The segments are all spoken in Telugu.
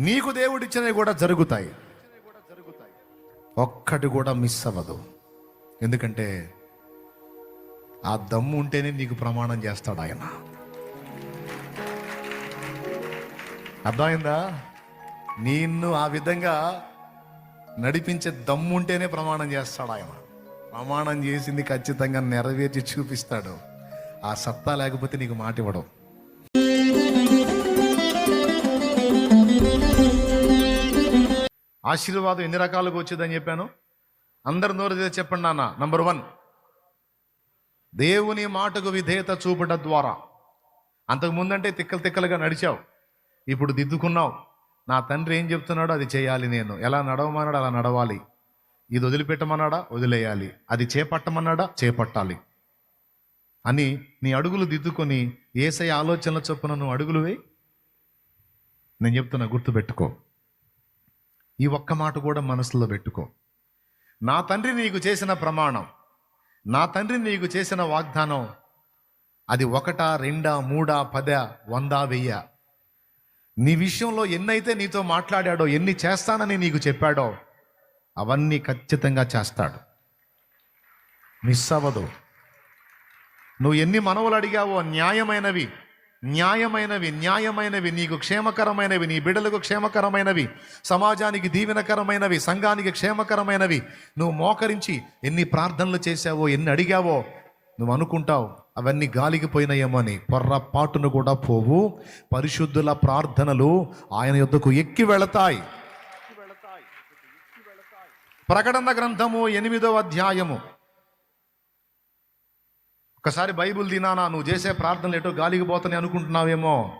నీకు దేవుడిచ్చినవి కూడా జరుగుతాయి. ఒక్కటి కూడా మిస్ అవ్వదు. ఎందుకంటే ఆ దమ్ము ఉంటేనే నీకు ప్రమాణం చేస్తాడు ఆయన. అర్థమైందా? నిన్ను ఆ విధంగా నడిపించే దమ్ము ఉంటేనే ప్రమాణం చేస్తాడు ఆయన. ప్రమాణం చేసింది ఖచ్చితంగా నెరవేర్చి చూపిస్తాడు. ఆ సత్తా లేకపోతే నీకు మాట ఇవ్వడం ఆశీర్వాదం ఎన్ని రకాలుగా వచ్చేదని చెప్పాను? అందరు నోరు చెప్పండి నాన్న. నంబర్ వన్ దేవుని మాటకు విధేయత చూపడం ద్వారా. అంతకు ముందంటే తిక్కలు తిక్కలుగా నడిచావు. ఇప్పుడు దిద్దుకున్నావు. నా తండ్రి ఏం చెప్తున్నాడో అది చేయాలి నేను. ఎలా నడవమన్నాడు అలా నడవాలి. ఇది వదిలిపెట్టమన్నాడా? వదిలేయాలి. అది చేపట్టమన్నాడా? చేపట్టాలి. అని నీ అడుగులు దిద్దుకొని ఏసై ఆలోచనల చొప్పున నువ్వు అడుగులు వేయి. నేను చెప్తున్నా గుర్తుపెట్టుకో. ఈ ఒక్క మాట కూడా మనసులో పెట్టుకో. నా తండ్రి నీకు చేసిన ప్రమాణం నా తండ్రి నీకు చేసిన వాగ్దానం అది ఒకటా రెండా మూడా పద వందా వెయ్య. నీ విషయంలో ఎన్నైతే నీతో మాట్లాడాడో ఎన్ని చేస్తానని నీకు చెప్పాడో అవన్నీ ఖచ్చితంగా చేస్తాడు. మిస్ అవ్వదు. నువ్వు ఎన్ని మనవులు అడిగావో న్యాయమైనవి న్యాయమైనవి న్యాయమైనవి నీకు క్షేమకరమైనవి నీ బిడ్డలకు క్షేమకరమైనవి సమాజానికి దీవెనకరమైనవి సంఘానికి క్షేమకరమైనవి. నువ్వు మోకరించి ఎన్ని ప్రార్థనలు చేశావో ఎన్ని అడిగావో నువ్వు అనుకుంటావు అవన్నీ గాలికి పోయినాయేమో అని. పొర్రపాటును కూడా పోవు. పరిశుద్ధుల ప్రార్థనలు ఆయన యొద్దకు ఎక్కి వెళతాయి. ప్రకటన గ్రంథము ఎనిమిదవ అధ్యాయము. ఒకసారి బైబిల్ తినానా నువ్వు చేసే ప్రార్థనలు ఎటో గాలికి పోతాని అనుకుంటున్నావేమో?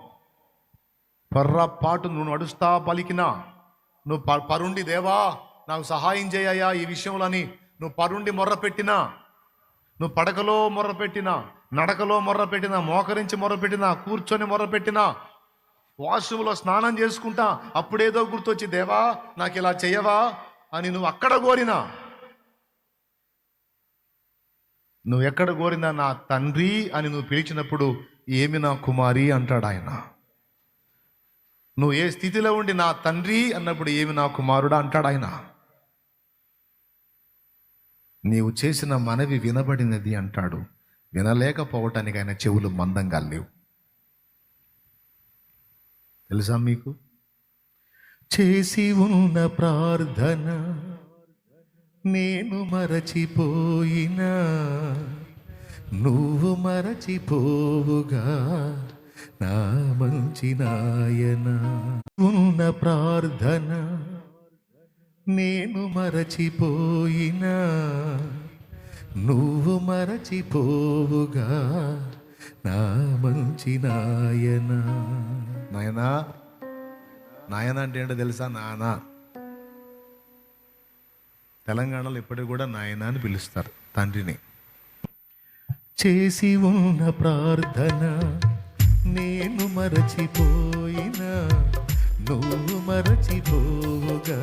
పర్రపాటు నువ్వు నడుస్తా పలికినా నువ్వు ప- పరుండి దేవా నాకు సహాయం చేయయ్యా ఈ విషయంలోని. నువ్వు పరుండి మొర్ర పెట్టినా నువ్వు పడకలో మొర్ర పెట్టినా నడకలో మొర్ర పెట్టినా మోకరించి మొర్ర పెట్టినా కూర్చొని మొర్ర పెట్టినా వాష్రూమ్లో స్నానం చేసుకుంటా అప్పుడేదో గుర్తొచ్చి దేవా నాకు ఇలా చేయవా అని నువ్వు అక్కడ కోరినా. నువ్వు ఎక్కడ కోరినా నా తండ్రి అని నువ్వు పిలిచినప్పుడు ఏమి నా కుమారి అంటాడు ఆయన. నువ్వు ఏ స్థితిలో ఉండి నా తండ్రి అన్నప్పుడు ఏమి నా కుమారుడా అంటాడు ఆయన. నీవు చేసిన మనవి వినబడినది అంటాడు. వినలేకపోవటానికి ఆయన చెవులు మందంగా లేవు. తెలుసా మీకు? చేసి ఉన్న ప్రార్థన నేను మరచిపోయినా నువ్వు మరచిపోవుగా నా మంచి నాయన. ఉన్న ప్రార్థన నేను మరచిపోయినా నువ్వు మరచిపోవుగా నా మంచి నాయన. నాయనా నాయన అంటే ఏంటో తెలుసా నానా తెలంగాణలో ఇప్పటికి కూడా నాయన అని పిలుస్తారు తండ్రిని. చేసి ఉన్న ప్రార్థన నేను మరచిపోయినా నువ్వు మరచిపోగా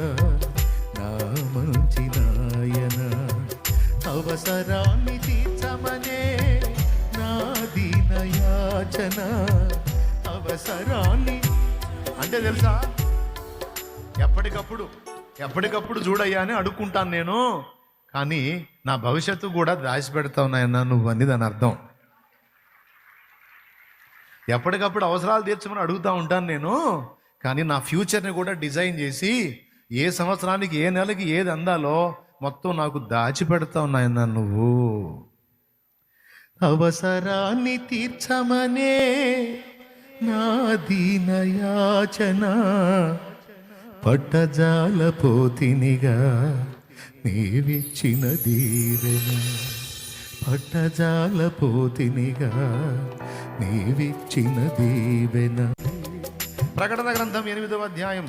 నా మంచి నాయన. అవసరాన్ని తీర్చమనే నా దీనయాచన. అవసరాన్ని అంటే తెలుసా? ఎప్పటికప్పుడు ఎప్పటికప్పుడు చూడయ్యా అని అడుక్కుంటాను నేను. కానీ నా భవిష్యత్తు కూడా దాచి పెడతావు నాయన నువ్వు అని దాని అర్థం. ఎప్పటికప్పుడు అవసరాలు తీర్చమని అడుగుతూ ఉంటాను నేను. కానీ నా ఫ్యూచర్ని కూడా డిజైన్ చేసి ఏ సంవత్సరానికి ఏ నెలకి ఏది అందాలో మొత్తం నాకు దాచి పెడతావు నాయన నువ్వు. అవసరాన్ని తీర్చమనే నా దీనయాచన పట్టజాల పోతినిగా నీవిచ్చిన దీవెన. పట్టజాల పోతినిగా నీవిచ్చిన దీవెన. ప్రకటన గ్రంథం ఎనిమిదవ అధ్యాయం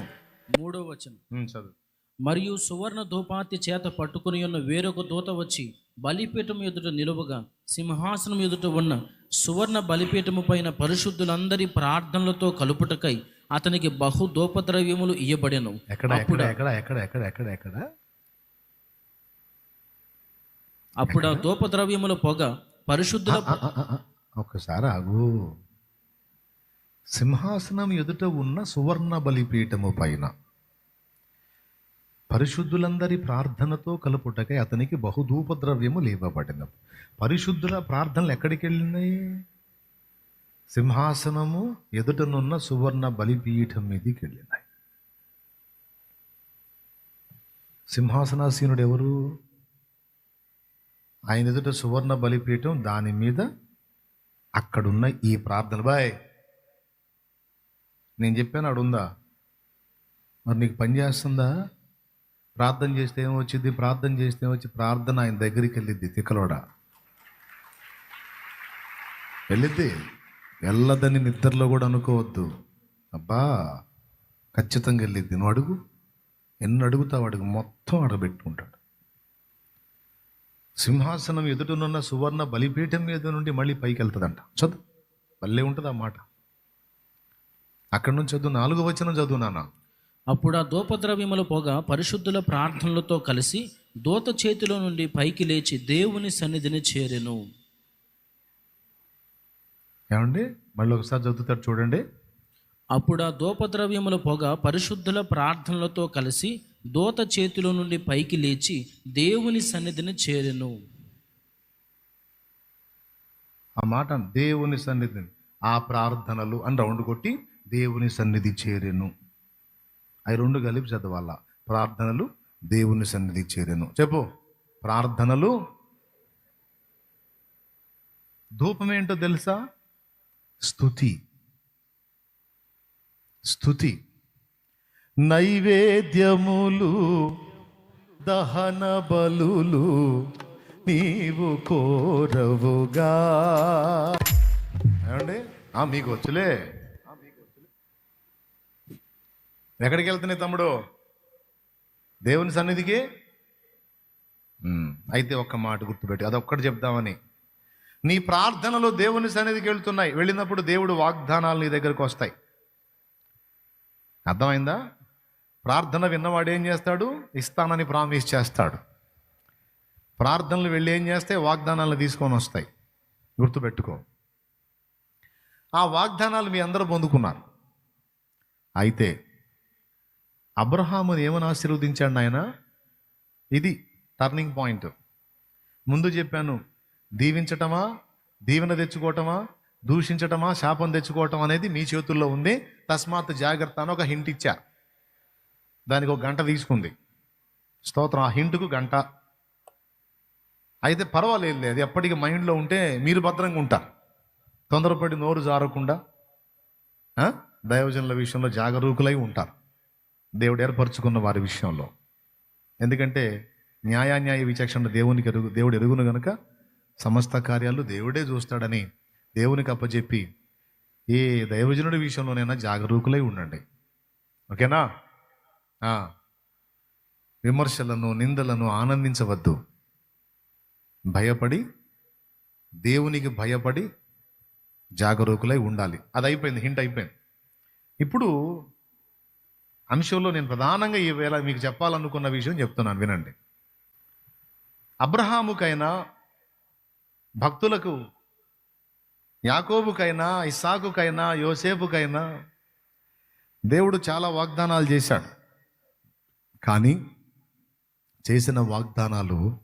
మూడో వచనం. చదువు. మరియు సువర్ణ ధూపాతి చేత పట్టుకుని ఉన్న వేరొక దూత వచ్చి బలిపీఠం ఎదుట నిలువగా సింహాసనం ఎదుట ఉన్న సువర్ణ బలిపీఠము పైన పరిశుద్ధులందరి ప్రార్థనలతో కలుపుటకై అతనికి బహు దూపద్రవ్యములు ఇయ్యబడెను. ఎక్కడ ఎక్కడ ఎక్కడ ఎక్కడ ఎక్కడ ఎక్కడ ఎక్కడ? అప్పుడు ఆ ధూపద్రవ్యముల పొగ పరిశుద్ధుల ఆ, ఒక్కసారి ఆగు. సింహాసనం ఎదుట ఉన్న సువర్ణ బలిపీఠము పైన పరిశుద్ధులందరి ప్రార్థనతో కలుపుటకై అతనికి బహుధూపద్రవ్యము లేవబడిన పరిశుద్ధుల ప్రార్థనలు ఎక్కడికి వెళ్ళినాయి సింహాసనము ఎదుటనున్న సువర్ణ బలిపీఠం మీదకి వెళ్ళినాయి. సింహాసనాసీనుడు ఎవరు? ఆయన ఎదుట సువర్ణ బలిపీఠం దాని మీద అక్కడున్న ఈ ప్రార్థన. బాయ్ నేను చెప్పాను అడుందా? మరి నీకు పని చేస్తుందా? ప్రార్థన చేస్తే ఏమొచ్చింది ప్రార్థన చేస్తే ఏమొచ్చి? ప్రార్థన ఆయన దగ్గరికి వెళ్ళిద్ది తిక్కలోడా? వెళ్ళిద్ది? వెళ్ళదని నిద్రలో కూడా అనుకోవద్దు. అబ్బా ఖచ్చితంగా వెళ్ళిద్ది. నువ్వు అడుగు. ఎన్ని అడుగుతావు అడుగు. మొత్తం అడబెట్టుకుంటాడు సింహాసనం ఎదుటనున్న సువర్ణ బలిపీఠం మీద నుండి మళ్ళీ పైకి వెళ్తుందంట. చదువు. భలే ఉంటుంది ఆ మాట. అక్కడి నుంచి చదువు. నాలుగు వచనం చదువు నాన్న. అప్పుడు ఆ ధూపద్రవ్యముల పొగ పరిశుద్ధుల ప్రార్థనలతో కలిసి దూత చేతిలో నుండి పైకి లేచి దేవుని సన్నిధిని చేరెను. ఏమండి? మళ్ళీ ఒకసారి చదువుతారు చూడండి. అప్పుడు ఆ ధూపద్రవ్యముల పొగ పరిశుద్ధుల ప్రార్థనలతో కలిసి దూత చేతిలో నుండి పైకి లేచి దేవుని సన్నిధిని చేరెను. ఆ మాట దేవుని సన్నిధి ఆ ప్రార్థనలు అని రౌండ్ కొట్టి దేవుని సన్నిధి చేరెను. అవి రెండు కలిపి చదవాల? ప్రార్థనలు దేవుని సన్నిధి చేరెను. చెప్పు. ప్రార్థనలు. ధూపం ఏంటో తెలుసా? స్థుతి స్థుతి నైవేద్యములు దహన బలులు నీవు కోరవుగా. ఏమండి? ఆ, మీకు వచ్చులే. ఎక్కడికి వెళ్తున్నాయి తమ్ముడు? దేవుని సన్నిధికి? అయితే ఒక్క మాట గుర్తుపెట్టి. అదొక్కటి చెప్దామని. నీ ప్రార్థనలు దేవుని సన్నిధికి వెళ్తున్నాయి. వెళ్ళినప్పుడు దేవుడు వాగ్దానాలు నీ దగ్గరకు వస్తాయి. అర్థమైందా? ప్రార్థన విన్నవాడు ఏం చేస్తాడు? ఇస్తానని ప్రామిస్ చేస్తాడు. ప్రార్థనలు వెళ్ళి ఏం చేస్తే వాగ్దానాలు తీసుకొని వస్తాయి. గుర్తుపెట్టుకో. ఆ వాగ్దానాలు మీ అందరూ పొందుకున్నారు. అయితే అబ్రహాముని ఏమని ఆశీర్వదించాడు ఆయన ఇది టర్నింగ్ పాయింట్ ముందు చెప్పాను దీవించటమా? దీవెన తెచ్చుకోవటమా? దూషించటమా? శాపం తెచ్చుకోవటం అనేది మీ చేతుల్లో ఉంది. తస్మాత్ జాగ్రత్త అని ఒక హింట్ ఇచ్చా. దానికి ఒక గంట తీసుకుంది. స్తోత్రం. ఆ హింటుకు గంట. అయితే పర్వాలేదు అది ఎప్పటికీ మైండ్లో ఉంటే మీరు భద్రంగా ఉంటారు. తొందరపడి నోరు జారకుండా దైవజనుల విషయంలో జాగరూకులై ఉంటారు. దేవుడు ఏర్పరచుకున్న వారి విషయంలో. ఎందుకంటే న్యాయాన్యాయ విచక్షణ దేవునికి ఎరుగు దేవుడు ఎరుగును గనుక సమస్త కార్యాలు దేవుడే చూస్తాడని దేవునికి అప్పచెప్పి ఏ దైవజనుడి విషయంలోనైనా జాగరూకులై ఉండండి. ఓకేనా? విమర్శలను నిందలను ఆనందించవద్దు. భయపడి దేవునికి భయపడి జాగరూకులై ఉండాలి. అది అయిపోయింది హింట్ అయిపోయింది. ఇప్పుడు అంశంలో నేను ప్రధానంగా ఈవేళ మీకు చెప్పాలనుకున్న విషయం చెప్తున్నాను వినండి. అబ్రహాముకైనా భక్తులకు యాకోబుకైనా ఇస్సాకుకైనా యోసేపుకైనా దేవుడు చాలా వాగ్దానాలు చేశాడు. కానీ చేసిన వాగ్దానాలు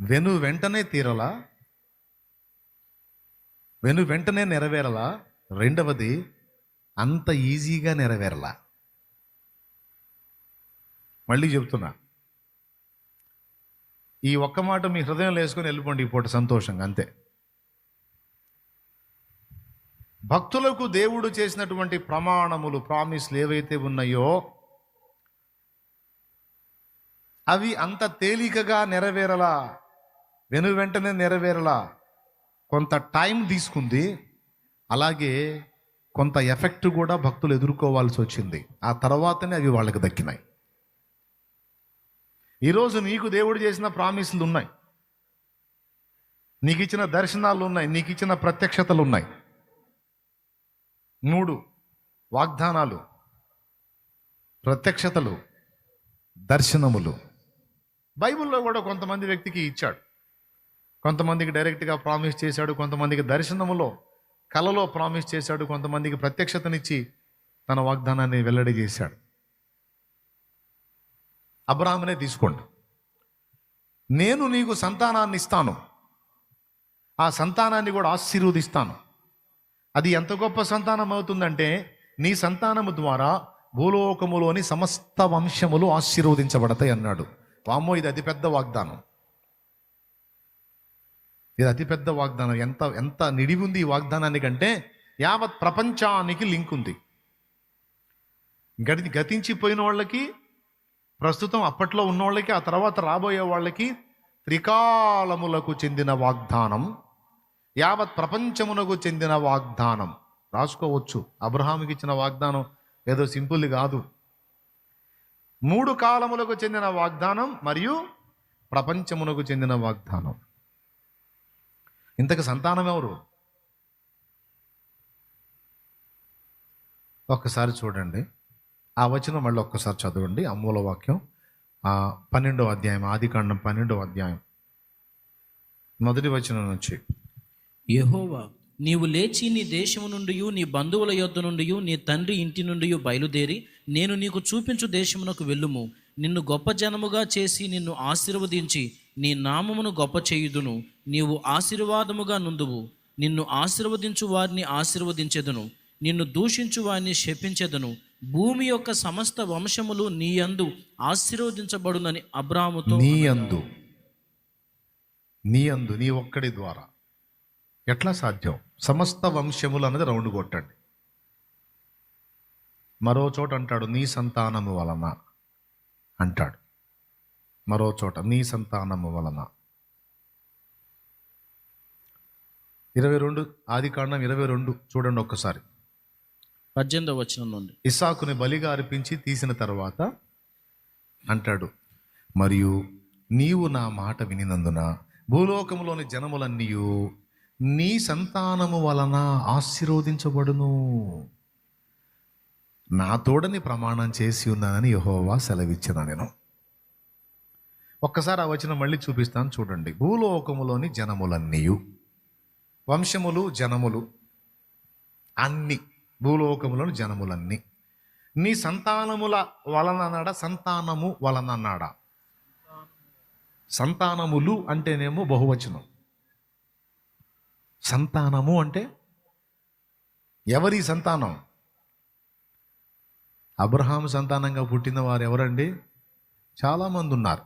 వెను వెంటనే తీరలా? వెను వెంటనే నెరవేరలా? రెండవది అంత ఈజీగా నెరవేరలా? మళ్ళీ చెప్తున్నా. ఈ ఒక్క మాట మీ హృదయంలో వేసుకొని వెళ్ళిపోండి ఈ పూట సంతోషంగా అంతే. భక్తులకు దేవుడు చేసినటువంటి ప్రమాణములు ప్రామిస్లు ఏవైతే ఉన్నాయో అవి అంత తేలికగా నెరవేరలా వెను వెంటనే నెరవేరలా కొంత టైం తీసుకుంది అలాగే కొంత ఎఫెక్ట్ కూడా భక్తులు ఎదుర్కోవాల్సి వచ్చింది. ఆ తర్వాతనే అవి వాళ్ళకి దక్కినాయి. ఈరోజు నీకు దేవుడు చేసిన ప్రామిస్లు ఉన్నాయి. నీకు ఇచ్చిన దర్శనాలు ఉన్నాయి. నీకు ఇచ్చిన ప్రత్యక్షతలు ఉన్నాయి. మూడు వాగ్దానాలు. ప్రత్యక్షతలు దర్శనములు. బైబిల్లో కూడా కొంతమంది వ్యక్తికి ఇచ్చాడు. కొంతమందికి డైరెక్ట్గా ప్రామిస్ చేశాడు. కొంతమందికి దర్శనములో కలలో ప్రామిస్ చేశాడు. కొంతమందికి ప్రత్యక్షతనిచ్చి తన వాగ్దానాన్ని వెల్లడి చేశాడు. అబ్రాహ్మనే తీసుకోండి. నేను నీకు సంతానాన్ని ఇస్తాను. ఆ సంతానాన్ని కూడా ఆశీర్వదిస్తాను. అది ఎంత గొప్ప సంతానం అవుతుందంటే నీ సంతానము ద్వారా భూలోకములోని సమస్త వంశములు ఆశీర్వదించబడతాయి అన్నాడు. వామో ఇది అతిపెద్ద వాగ్దానం. ఇది అతిపెద్ద వాగ్దానం. ఎంత ఎంత నిడివి ఉంది ఈ వాగ్దానానికి అంటే యావత్ ప్రపంచానికి లింక్ ఉంది. గడి గతించిపోయిన వాళ్ళకి ప్రస్తుతం అప్పట్లో ఉన్న వాళ్ళకి ఆ తర్వాత రాబోయే వాళ్ళకి త్రికాలములకు చెందిన వాగ్దానం యావత్ ప్రపంచమునకు చెందిన వాగ్దానం. రాసుకోవచ్చు. అబ్రహాముకి ఇచ్చిన వాగ్దానం ఏదో సింపుల్ కాదు. మూడు కాలములకు చెందిన వాగ్దానం మరియు ప్రపంచమునకు చెందిన వాగ్దానం. ఇంతకు సంతానం ఎవరు? ఒక్కసారి చూడండి. ఆ వచనం మళ్ళీ ఒక్కసారి చదవండి. అమ్మూల వాక్యం ఆ పన్నెండవ అధ్యాయం ఆదికాండం పన్నెండవ అధ్యాయం. మొదటి వచనం నుంచి. యహోవా నీవు లేచి నీ దేశము నుండి నీ బంధువుల యొద్ద నుండి నీ తండ్రి ఇంటి నుండి బయలుదేరి నేను నీకు చూపించు దేశమునకు వెళ్ళుము. నిన్ను గొప్ప జనముగా చేసి నిన్ను ఆశీర్వదించి నీ నామమును గొప్ప చేయుదును. నీవు ఆశీర్వాదముగా నుందువు నిన్ను ఆశీర్వదించు వారిని ఆశీర్వదించెదను. నిన్ను దూషించు వారిని శపించెదను. భూమి యొక్క సమస్త వంశములు నీ యందు ఆశీర్వదించబడునని అబ్రాముతో నీ అందు. నీ అందు నీ ఒక్కడి ద్వారా. ఎట్లా సాధ్యం? సమస్త వంశములు అన్నది రౌండ్ కొట్టండి. మరో చోట అంటాడు నీ సంతానము వలన అంటాడు. మరో చోట నీ సంతానము వలన ఇరవై రెండు ఆది కాండం ఇరవై రెండు చూడండి ఒక్కసారి. పద్దెనిమిదవ వచనం నుండి. ఇసాకుని బలిగా అర్పించి తీసిన తర్వాత అంటాడు మరియు నీవు నా మాట వినినందున భూలోకములోని జనములన్నీయు నీ సంతానము వలన ఆశీర్వదించబడును. నా తోడని ప్రమాణం చేసి ఉన్నానని యహోవా సెలవిచ్చిన నేను. ఒక్కసారి ఆ వచనం మళ్ళీ చూపిస్తాను చూడండి. భూలోకములోని జనములన్నీయు వంశములు జనములు అన్నీ భూలోకములను జనములన్నీ. నీ సంతానముల వలనన్నాడా సంతానము వలనన్నాడా సంతానములు అంటేనేమో బహువచనం. సంతానము అంటే ఎవరి సంతానం? అబ్రహాం సంతానంగా పుట్టిన వారు ఎవరండి? చాలామంది ఉన్నారు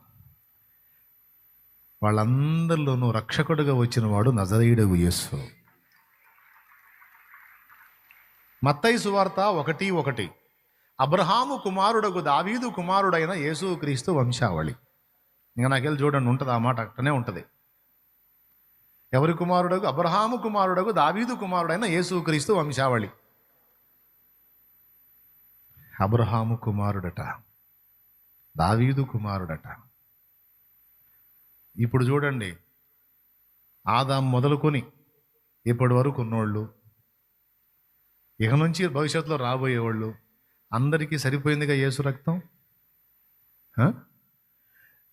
వాళ్ళందరిలోనూ రక్షకుడుగా వచ్చిన వాడు నజరీయుడగు యేసు. మత్తయి సువార్త ఒకటి ఒకటి. అబ్రహాము కుమారుడగు దావీదు కుమారుడైన యేసుక్రీస్తు వంశావళి. ఇంకా నాకెళ్ళి చూడండి ఉంటుంది? ఆ మాట అట్టనే ఉంటుంది. ఎవరి కుమారుడగు? అబ్రహాము కుమారుడగు దావీదు కుమారుడైన యేసుక్రీస్తు వంశావళి. అబ్రహాము కుమారుడట. దావీదు కుమారుడట. ఇప్పుడు చూడండి ఆదాం మొదలుకొని ఇప్పటి వరకు ఉన్నోళ్ళు ఇక నుంచి భవిష్యత్తులో రాబోయేవాళ్ళు అందరికీ సరిపోయిందిగా యేసు రక్తం? ఏ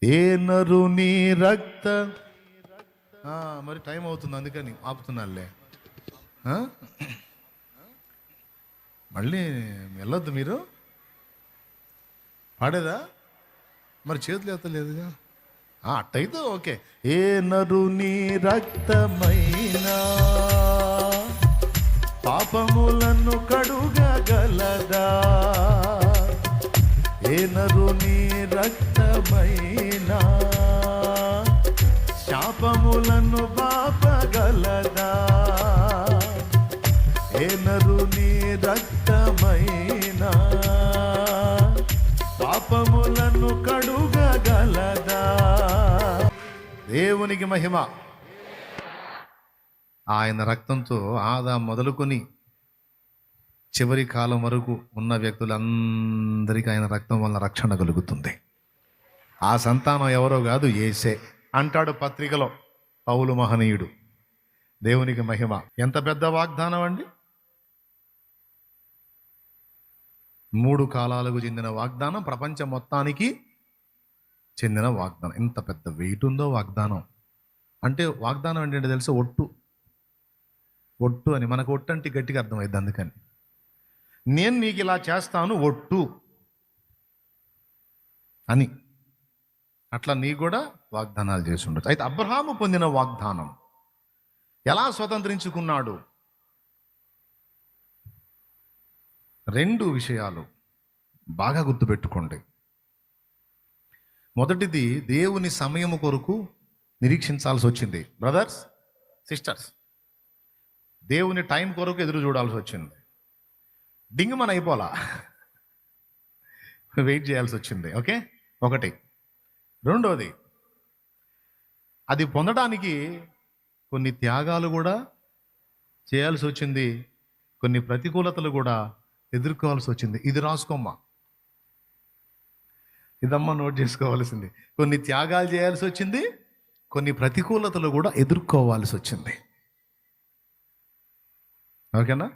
ఏ నరుని రక్త? మరి టైం అవుతుంది అందుకని ఆపుతున్నాలే మళ్ళీ వెళ్ళొద్దు మీరు? పాడేదా? మరి చేతులు ఎత్తలేదుగా? అట్టయితే ఓకే. ఏ నరుని రక్తమైనా పాపములను కడుగగలదా? ఏనరు నీ రక్తమైనా? శాపములను పాపగలదా ఏనరు నీ రక్తమైనా? పాపములను కడుగగలదా? దేవునికి మహిమ. ఆయన రక్తంతో ఆదా మొదలుకొని చివరి కాలం వరకు ఉన్న వ్యక్తులందరికీ ఆయన రక్తం వల్ల రక్షణ కలుగుతుంది. ఆ సంతానం ఎవరో కాదు ఏసే అంటాడు పత్రికలో పౌలు మహనీయుడు. దేవునికి మహిమ. ఎంత పెద్ద వాగ్దానం అండి? మూడు కాలాలకు చెందిన వాగ్దానం ప్రపంచం మొత్తానికి చెందిన వాగ్దానం. ఎంత పెద్ద వెయిట్ ఉందో వాగ్దానం. అంటే వాగ్దానం ఏంటంటే తెలుసు? ఒట్టు. ఒట్టు అని. మనకు ఒట్టు అంటే గట్టిగా అర్థమైంది అందుకని. నేను నీకు ఇలా చేస్తాను ఒట్టు అని. అట్లా నీ కూడా వాగ్దానాలు చేసి ఉండొచ్చు. అయితే అబ్రహాము పొందిన వాగ్దానం ఎలా స్వతంత్రించుకున్నాడు? రెండు విషయాలు బాగా గుర్తుపెట్టుకోండి. మొదటిది దేవుని సమయము కొరకు నిరీక్షించాల్సి వచ్చింది. బ్రదర్స్ సిస్టర్స్ దేవుని టైం కొరకు ఎదురు చూడాల్సి వచ్చింది. డింగమని అయిపోలా వెయిట్ చేయాల్సి వచ్చింది. ఓకే? ఒకటి. రెండోది అది పొందడానికి కొన్ని త్యాగాలు కూడా చేయాల్సి వచ్చింది. కొన్ని ప్రతికూలతలు కూడా ఎదుర్కోవాల్సి వచ్చింది. ఇది రాసుకోమ్మా. ఇదమ్మా నోట్ చేసుకోవాల్సింది. కొన్ని త్యాగాలు చేయాల్సి వచ్చింది కొన్ని ప్రతికూలతలు కూడా ఎదుర్కోవాల్సి వచ్చింది. ఓకేనా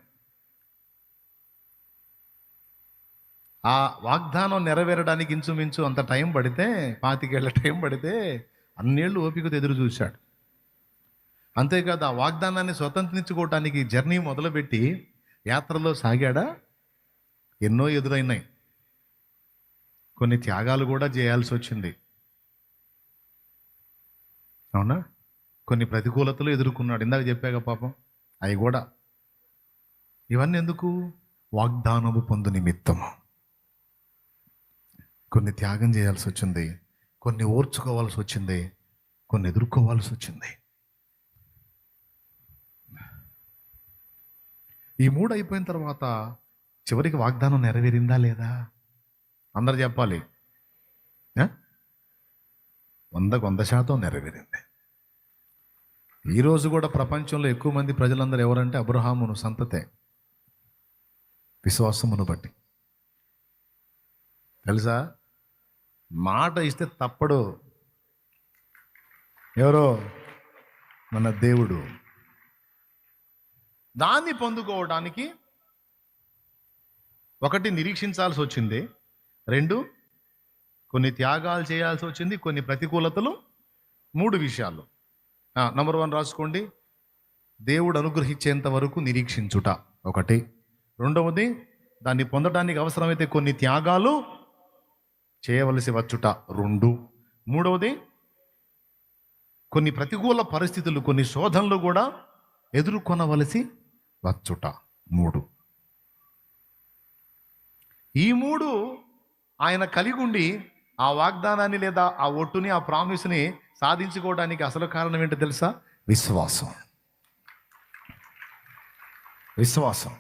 ఆ వాగ్దానం నెరవేరడానికి ఇంచుమించు అంత టైం పడితే పాతికేళ్ళ టైం పడితే అన్నేళ్ళు ఓపికతో ఎదురు చూశాడు. అంతేకాదు ఆ వాగ్దానాన్ని స్వతంత్రించుకోవటానికి జర్నీ మొదలుపెట్టి యాత్రలో సాగాడా? ఎన్నో ఎదురైనాయి. కొన్ని త్యాగాలు కూడా చేయాల్సి వచ్చింది. అవునా? కొన్ని ప్రతికూలతలు ఎదుర్కొన్నాడు. ఇందాక చెప్పాక పాపం. అవి కూడా ఇవన్నీ ఎందుకు వాగ్దానము పొందు నిమిత్తము కొన్ని త్యాగం చేయాల్సి వచ్చింది కొన్ని ఓర్చుకోవాల్సి వచ్చింది కొన్ని ఎదుర్కోవాల్సి వచ్చింది. ఈ మూడు అయిపోయిన తర్వాత చివరికి వాగ్దానం నెరవేరిందా లేదా? అందరు చెప్పాలి. వందకు వంద శాతం నెరవేరింది. ఈరోజు కూడా ప్రపంచంలో ఎక్కువ మంది ప్రజలందరూ ఎవరంటే అబ్రహామును సంతతే. విశ్వాసమును బట్టి. తెలుసా? మాట ఇస్తే తప్పడు. ఎవరో? మన దేవుడు. దాన్ని పొందుకోవడానికి ఒకటి నిరీక్షించాల్సి వచ్చింది. రెండు కొన్ని త్యాగాలు చేయాల్సి వచ్చింది. కొన్ని ప్రతికూలతలు. మూడు విషయాలు. నంబర్ వన్ రాసుకోండి. దేవుడు అనుగ్రహించేంత వరకు నిరీక్షించుట. ఒకటి రెండవది దాన్ని పొందడానికి అవసరమైతే కొన్ని త్యాగాలు చేయవలసి వచ్చుట రెండు. మూడవది కొన్ని ప్రతికూల పరిస్థితులు కొన్ని శోధనలు కూడా ఎదుర్కొనవలసి వచ్చుట మూడు. ఈ మూడు ఆయన కలిగి ఉండి ఆ వాగ్దానాన్ని లేదా ఆ ఒట్టుని ఆ ప్రామిస్ని సాధించుకోవడానికి అసలు కారణం ఏంటో తెలుసా? విశ్వాసం. విశ్వాసం.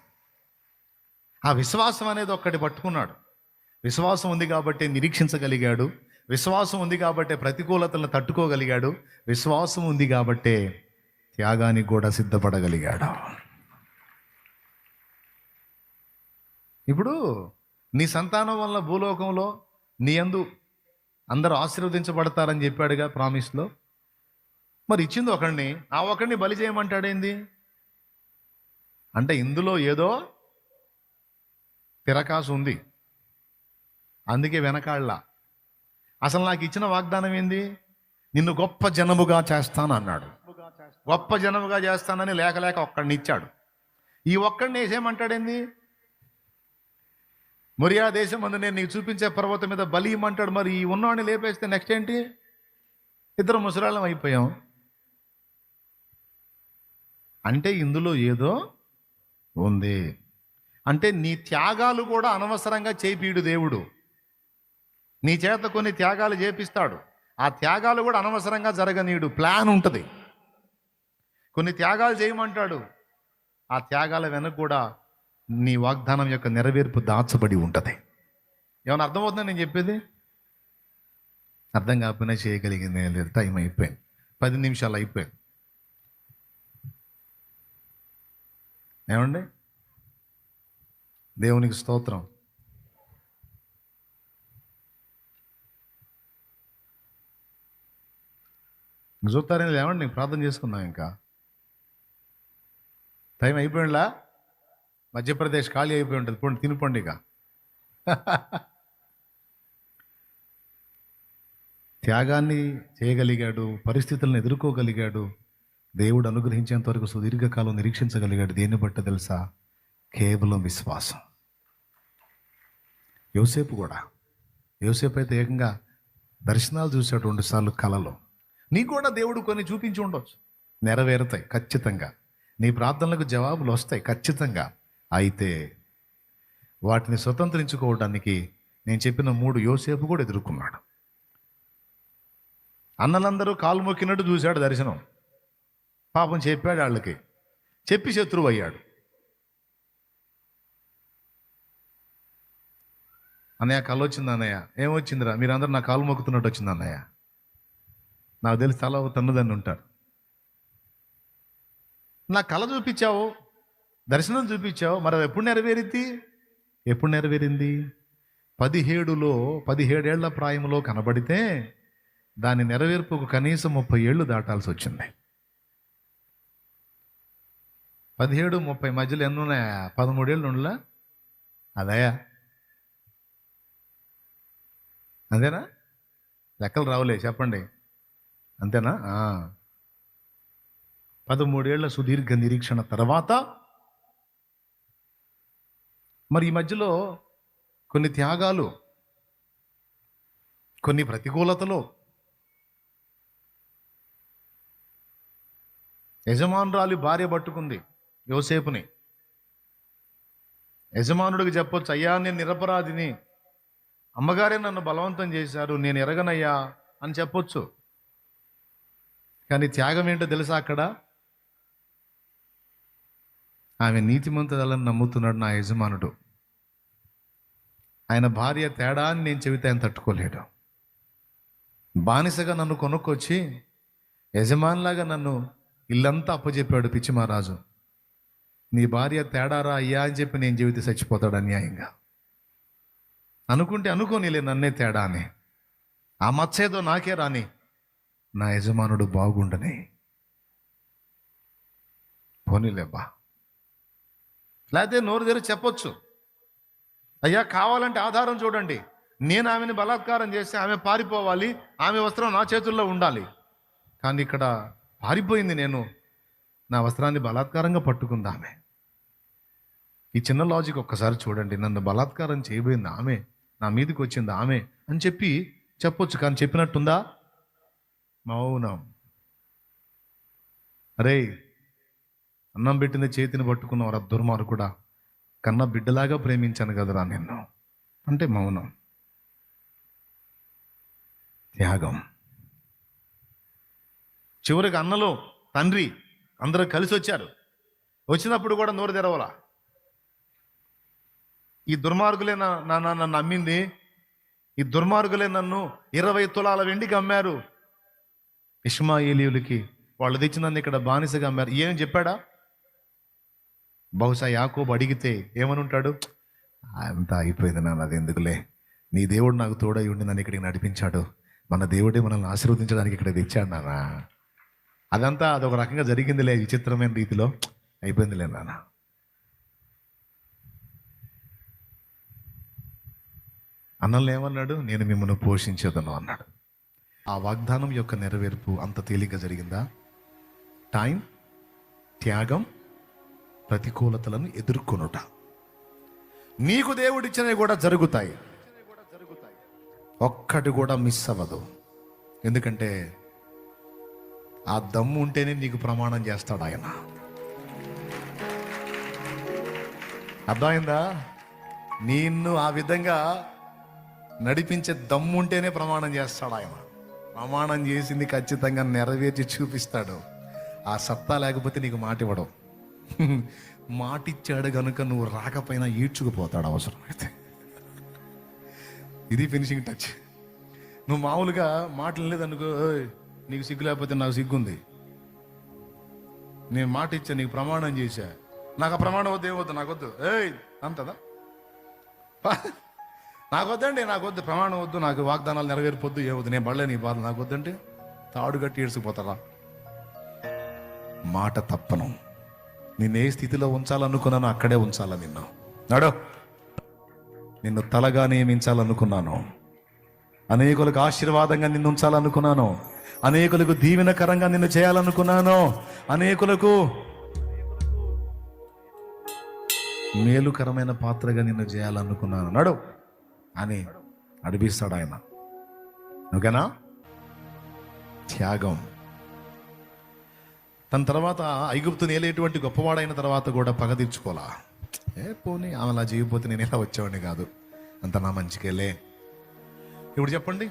ఆ విశ్వాసం అనేది ఒక్కటి పట్టుకున్నాడు. విశ్వాసం ఉంది కాబట్టి నిరీక్షించగలిగాడు. విశ్వాసం ఉంది కాబట్టి ప్రతికూలతలను తట్టుకోగలిగాడు. విశ్వాసం ఉంది కాబట్టే త్యాగానికి కూడా సిద్ధపడగలిగాడు. ఇప్పుడు నీ సంతానం వల్ల భూలోకంలో నీ అందు అందరూ ఆశీర్వదించబడతారని చెప్పాడుగా ప్రామిస్లో. మరి ఇచ్చింది ఒకడిని ఆ ఒకడిని బలి చేయమంటాడేంది? అంటే ఇందులో ఏదో తిరకాసు ఉంది. అందుకే వెనకాళ్ళ అసలు నాకు ఇచ్చిన వాగ్దానం ఏంది? నిన్ను గొప్ప జనముగా చేస్తాను అన్నాడు గొప్ప జనముగా చేస్తానని లేక లేక ఒక్కడిని ఇచ్చాడు. ఈ ఒక్కడిని వేసేయమంటాడేంది? మొరియా దేశం అందు నేను నీకు చూపించే పర్వతం మీద బలి ఇమ్మంటాడు. మరి ఈ ఉన్నవాడిని లేపేస్తే నెక్స్ట్ ఏంటి? ఇద్దరు ముసలాళ్ళం అయిపోయాం. అంటే ఇందులో ఏదో ఉంది. అంటే నీ త్యాగాలు కూడా అనవసరంగా చేపీడు దేవుడు. నీ చేత కొన్ని త్యాగాలు చేపిస్తాడు. ఆ త్యాగాలు కూడా అనవసరంగా జరగనీయుడు. ప్లాన్ ఉంటుంది. కొన్ని త్యాగాలు చేయమంటాడు. ఆ త్యాగాల వెనక కూడా నీ వాగ్దానం యొక్క నెరవేర్పు దాచబడి ఉంటుంది. ఏమైనా అర్థమవుతుందా నేను చెప్పేది? అర్థం కాకపోయినా చేయగలిగింది. లేదు. టైం అయిపోయింది. పది నిమిషాలు అయిపోయింది. ఏమండి? దేవునికి స్తోత్రం. చూస్తారని లేవండి ప్రార్థన చేసుకుందాం ఇంకా. టైం అయిపోయిందా మధ్యప్రదేశ్ ఖాళీ అయిపోయి ఉంటుంది. పోండి తినిపోండి ఇక. త్యాగాన్ని చేయగలిగాడు పరిస్థితులను ఎదుర్కోగలిగాడు. దేవుడు అనుగ్రహించేంత వరకు సుదీర్ఘకాలం నిరీక్షించగలిగాడు. దేన్ని బట్ట తెలుసా? కేవలం విశ్వాసం. యోసేపు కూడా యోసేపు అయితే ఏకంగా దర్శనాలు చూసాడు రెండుసార్లు సార్లు కలలో. నీకు కూడా దేవుడు కొన్ని చూపించి ఉండొచ్చు. నెరవేరుతాయి ఖచ్చితంగా. నీ ప్రార్థనలకు జవాబులు వస్తాయి ఖచ్చితంగా. అయితే వాటిని స్వతంత్రించుకోవడానికి నేను చెప్పిన మూడు యోసేపు కూడా ఎదుర్కొన్నాడు. అన్నలందరూ కాలు మొక్కినట్టు చూశాడు దర్శనం. పాపం చెప్పాడు వాళ్ళకి. చెప్పి శత్రువు అయ్యాడు. అన్నయ్య కళ్ళు వచ్చింది అన్నయ్య? ఏమొచ్చిందిరా? మీరందరూ నా కాలు మొక్కుతున్నట్టు వచ్చింది అన్నయ్య? నాకు తెలిసి తల తన్నుదన్ను ఉంటారు. నా కళ చూపించావు దర్శనం చూపించావు మరి అది ఎప్పుడు నెరవేరింది? ఎప్పుడు నెరవేరింది? పదిహేడులో పదిహేడేళ్ళ ప్రాయంలో కనబడితే దాని నెరవేర్పుకు కనీసం ముప్పై ఏళ్ళు దాటాల్సి వచ్చింది. పదిహేడు ముప్పై మధ్యలో ఎన్ని ఉన్నాయా పదమూడేళ్ళు ఉండలా? అదయా అంతేనా? లెక్కలు రావులే చెప్పండి. అంతేనా? పదమూడేళ్ళ సుదీర్ఘ నిరీక్షణ తర్వాత మరి ఈ మధ్యలో కొన్ని త్యాగాలు కొన్ని ప్రతికూలతలు యజమానురాలి భార్య పట్టుకుంది యోసేపుని. యజమానుడికి చెప్పొచ్చు అయ్యా నేను నిరపరాధిని అమ్మగారే నన్ను బలవంతం చేశారు నేను ఎరగనయ్యా అని చెప్పొచ్చు. కానీ త్యాగం ఏంటో తెలుసా అక్కడ? ఆమె నీతిమంతులని నమ్ముతున్నాడు నా యజమానుడు. ఆయన భార్య తేడా అని నేను చెబితే ఆయన తట్టుకోలేడు. బానిసగా నన్ను కొనుక్కొచ్చి యజమానిలాగా నన్ను ఇల్లంతా అప్పచెప్పాడు పిచ్చి మహారాజు నీ భార్య తేడారా అయ్యా అని చెప్పి నేను చెబితే చచ్చిపోతాడు అన్యాయంగా. అనుకుంటే అనుకోనిలే నన్నే తేడా అని ఆ మచ్చేదో నాకే రాని. నా యజమానుడు బాగుండని. పోనీలేబ్బా లేకపోతే నోరు తెరి చెప్పొచ్చు. అయ్యా కావాలంటే ఆధారం చూడండి. నేను ఆమెను బలాత్కారం చేస్తే ఆమె పారిపోవాలి. ఆమె వస్త్రం నా చేతుల్లో ఉండాలి. కానీ ఇక్కడ పారిపోయింది నేను. నా వస్త్రాన్ని బలాత్కారంగా పట్టుకుంది ఆమె ఈ చిన్న లాజిక్ ఒక్కసారి చూడండి. నన్ను బలాత్కారం చేయబోయింది ఆమె. నా మీదకి వచ్చింది ఆమె అని చెప్పి చెప్పొచ్చు కానీ చెప్పినట్టుందా? మౌనం. అరే అన్నం పెట్టిన చేతిని పట్టుకున్నవరా దుర్మారు కూడా కన్న బిడ్డలాగా ప్రేమించాను కదరా నిన్ను. అంటే మౌనం. త్యాగం. చివరికి అన్నలో తండ్రి అందరూ కలిసి వచ్చారు వచ్చినప్పుడు కూడా నోరు తెరవలా? ఈ దుర్మార్గులే నా నన్ను అమ్మింది ఈ దుర్మార్గులే నన్ను ఇరవై తులాల వెండికి అమ్మారు. ఇష్మాయిలీయులకి వాళ్ళు తెచ్చి నన్ను ఇక్కడ బానిసగా అమ్మారు. ఏం చెప్పాడా? బహుశా యాకోబు అడిగితే ఏమని ఉంటాడు అంతా అయిపోయింది నాన్న అది ఎందుకులే? నీ దేవుడు నాకు తోడై ఉండి నన్ను ఇక్కడికి నడిపించాడు. మన దేవుడే మనల్ని ఆశీర్వదించడానికి ఇక్కడ తెచ్చాడు నాన్న. అదంతా అదొక రకంగా జరిగిందిలే విచిత్రమైన రీతిలో. అయిపోయిందిలే నాన్న. అన్నలు ఏమన్నాడు? నేను మిమ్మల్ని పోషించేదను అన్నాడు. ఆ వాగ్దానం యొక్క నెరవేర్పు అంత తేలిక జరిగిందా? టైం త్యాగం ప్రతికూలతలను ఎదుర్కొనుట. నీకు దేవుడిచ్చినవి కూడా జరుగుతాయి. ఒక్కటి కూడా మిస్ అవ్వదు. ఎందుకంటే ఆ దమ్ము ఉంటేనే నీకు ప్రమాణం చేస్తాడు ఆయన. అర్థమైందా? నిన్ను ఆ విధంగా నడిపించే దమ్ము ఉంటేనే ప్రమాణం చేస్తాడు ఆయన. ప్రమాణం చేసింది ఖచ్చితంగా నెరవేర్చి చూపిస్తాడు. ఆ సత్తా లేకపోతే నీకు మాట ఇవ్వడం. మాటిచ్చాడు కనుక నువ్వు రాకపోయినా ఈడ్చుకుపోతాడు అవసరమైతే ఇది ఫినిషింగ్ టచ్ నువ్వు మామూలుగా మాటలు లేదనుకో నీకు సిగ్గు లేకపోతే నాకు సిగ్గుంది. నేను మాట ఇచ్చా నీకు ప్రమాణం చేశా. నాకు ఆ ప్రమాణం వద్దు ఏమొద్దు వద్దు ఏయ్ అంతదా నాకు వద్దండి నాకు వద్దు ప్రమాణం వద్దు నాకు వాగ్దానాలు నెరవేరిపోద్దు ఏమొద్దు. నేను పడలే నీ బాధ. నాకు వద్దంటే తాడు కట్టి ఏడ్చిపోతారా మాట తప్పను. నిన్ను ఏ స్థితిలో ఉంచాలనుకున్నానో అక్కడే ఉంచాలా నిన్ను. నడో. నిన్ను తలగా నియమించాలనుకున్నాను. అనేకులకు ఆశీర్వాదంగా నిన్ను ఉంచాలనుకున్నాను. అనేకులకు దీవెనకరంగా నిన్ను చేయాలనుకున్నాను. అనేకులకు మేలుకరమైన పాత్రగా నిన్ను చేయాలనుకున్నాను. నడు. అని నడిపిస్తాడు ఆయన. ఓకేనా? త్యాగం. తన తర్వాత ఐగుప్తుని ఏలేటువంటి గొప్పవాడైన తర్వాత కూడా పగ తీర్చుకోలా ఏ పోనీ ఆమె అలా చేయకపోతే నేను ఇలా వచ్చేవాడిని కాదు. అంత నా మంచికెళ్ళే ఇప్పుడు చెప్పండి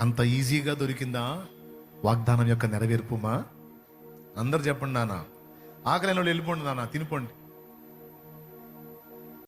అంత ఈజీగా దొరికిందా వాగ్దానం యొక్క నెరవేర్పుమా అందరు చెప్పండి నాన్న. ఆకలి వెళ్ళిపోండి నాన్న తినిపోండి.